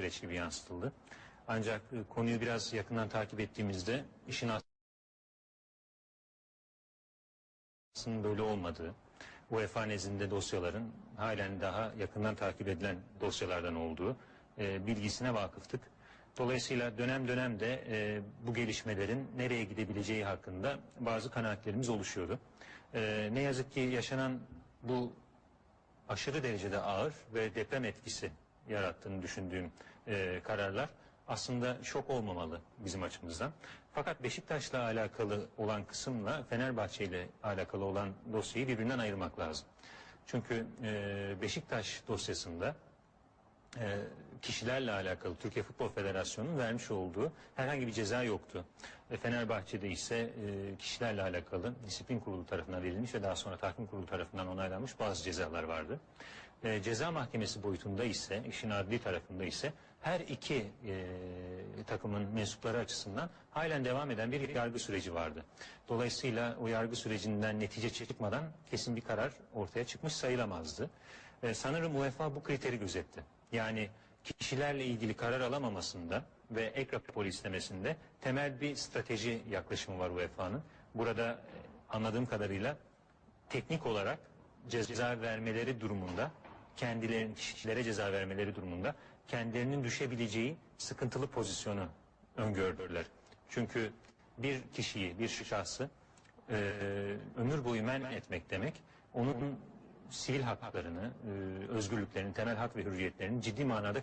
süreç gibi yansıtıldı. Ancak e, konuyu biraz yakından takip ettiğimizde işin aslında böyle olmadığı, UEFA nezdinde dosyaların halen daha yakından takip edilen dosyalardan olduğu e, bilgisine vakıftık. Dolayısıyla dönem dönem de e, bu gelişmelerin nereye gidebileceği hakkında bazı kanaatlerimiz oluşuyordu. E, ne yazık ki yaşanan bu aşırı derecede ağır ve deprem etkisi yarattığını düşündüğüm e, kararlar aslında şok olmamalı bizim açımızdan. Fakat Beşiktaş'la alakalı olan kısımla Fenerbahçe ile alakalı olan dosyayı birbirinden ayırmak lazım. Çünkü e, Beşiktaş dosyasında e, kişilerle alakalı Türkiye Futbol Federasyonu'nun vermiş olduğu herhangi bir ceza yoktu. E, Fenerbahçe'de ise e, kişilerle alakalı disiplin kurulu tarafından verilmiş ve daha sonra tahkim kurulu tarafından onaylanmış bazı cezalar vardı. E, ceza mahkemesi boyutunda ise, işin adli tarafında ise her iki e, takımın mensupları açısından halen devam eden bir yargı süreci vardı. Dolayısıyla o yargı sürecinden netice çıkmadan kesin bir karar ortaya çıkmış sayılamazdı. E, sanırım UEFA bu kriteri gözetti. Yani kişilerle ilgili karar alamamasında ve ek rapor istemesinde temel bir strateji yaklaşımı var UEFA'nın. Burada e, anladığım kadarıyla teknik olarak ceza vermeleri durumunda kendilerinin kişilere ceza vermeleri durumunda kendilerinin düşebileceği sıkıntılı pozisyonu öngördüler. Çünkü bir kişiyi, bir şahsı e, ömür boyu men etmek demek onun sivil haklarını, e, özgürlüklerini, temel hak ve hürriyetlerini ciddi manada